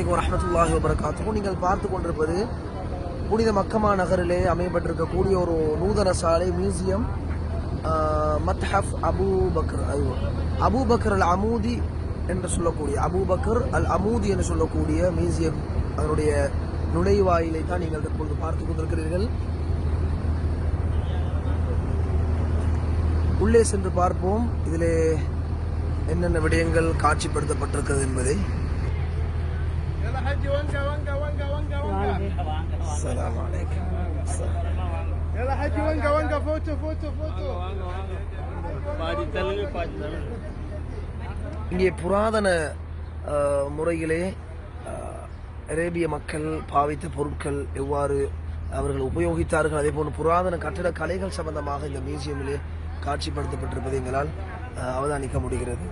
அலைக்கும் வரமத்துல்லாஹி வபரகாத்துக்கும் நீங்கள் பார்த்து கொண்டிருப்பது புனித மக்கமா நகரிலே அமையப்பட்டிருக்கக்கூடிய ஒரு நூதன சாலை மியூசியம் மத்ஹப் அபு பக்ர் ஐயோ அபு பக்ர் அல் அமூதி என்று சொல்லக்கூடிய அபு பக்ர் அல் அமூதி என்று சொல்லக்கூடிய மியூசியம் அதனுடைய நுழைவாயிலை தான் நீங்கள் தற்பொழுது பார்த்து கொண்டிருக்கிறீர்கள். உள்ளே சென்று பார்ப்போம். இதிலே என்னென்ன விடயங்கள் காட்சிப்படுத்தப்பட்டிருக்கிறது என்பதை. السلام عليكم يلا حجي وانقى وانقى فوتو فوتو فوتو பாதி தள்ளு பாதி தள்ளு இங்கே புராதன அஹ், முறையிலே அஹ், அரேபிய மக்கள் பாவித்த பொருட்கள் எவ்வாறு அவர்கள் உபயோகித்தார்கள் அதே போன்று புராதன கட்டிட கலைகள் சம்பந்தமாக இந்த மியூசியமிலே காட்சிப்படுத்தப்பட்டிருப்பதை எங்களால் அஹ், அவதானிக்க முடிகிறது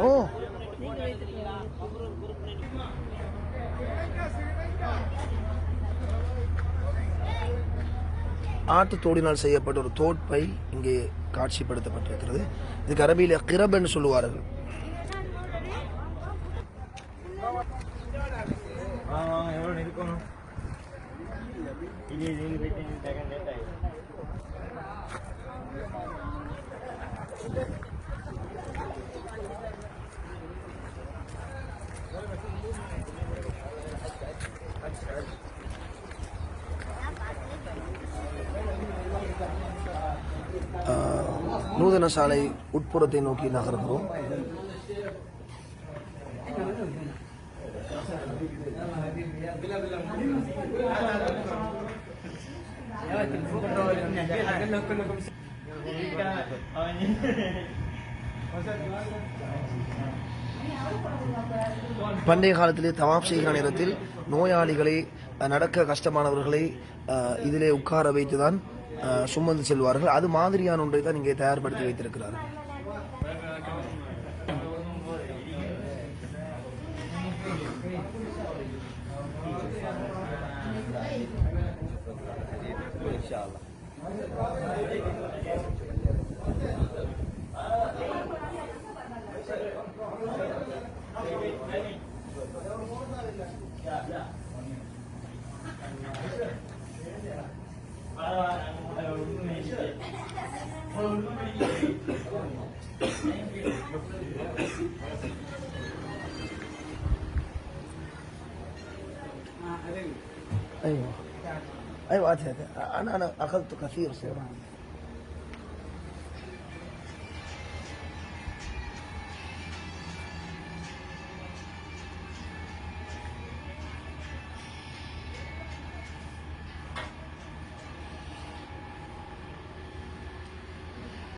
ஓ ஆட்டு தோடினால் செய்யப்பட்ட ஒரு தோட்பை இங்கே காட்சிப்படுத்தப்பட்டிருக்கிறது இதுக்கு அரபியில கிரப் என்று சொல்லுவார்கள் இருக்கணும் நூதன சாலை உட்புறத்தை நோக்கி நகர்கிறோம். பண்டைய காலத்திலே தவாப் செய்கிற நேரத்தில் நோயாளிகளை நடக்க கஷ்டமானவர்களை இதிலே உட்கார வைத்துதான் சுமந்து செல்வார்கள். அது மாதிரியான ஒன்றை தான் இங்கே தயார்படுத்தி வைத்திருக்கிறார் இன்ஷா Ma adesso هذا أنا أنا أخذت كثير صراحة